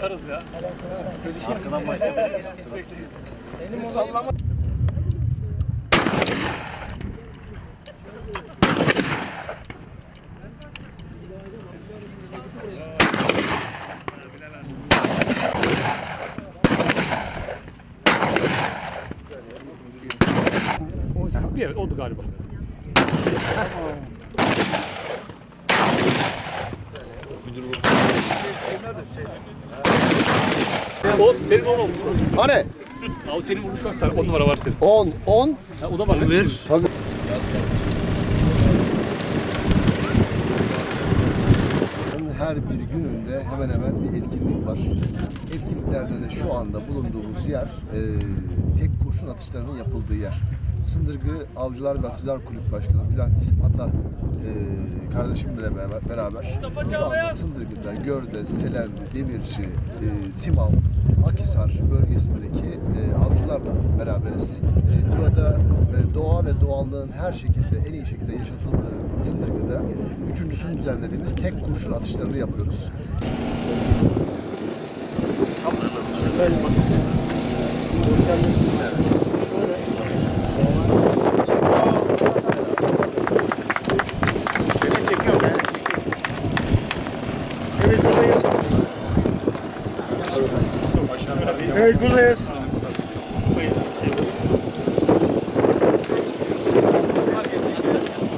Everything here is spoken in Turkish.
atarız ya. Arkadan başlayalım. Sallama. Bir evet oldu galiba. O senin on oldu. Hani? Abi senin vurmuş bak tane on numara var senin. 10, 10. Ha, o da var. Ver. Tabii. Her bir gününde hemen hemen bir etkinlik var. Etkinliklerde de şu anda bulunduğumuz yer e, tek kurşun atışlarının yapıldığı yer. Sındırgı Avcılar ve Atıcılar Kulüp Başkanı Bülent Ata e, kardeşimle beraber, beraber şu anda Sındırgı'da, Görde, Selendi, Demirci, e, Simav, Akisar bölgesindeki e, avcılarla beraberiz. E, burada e, doğa ve doğallığın her şekilde en iyi şekilde yaşatıldığı Sındırgı'da üçüncüsünü düzenlediğimiz tek kurşun atışlarını yapıyoruz. Evet Hercules.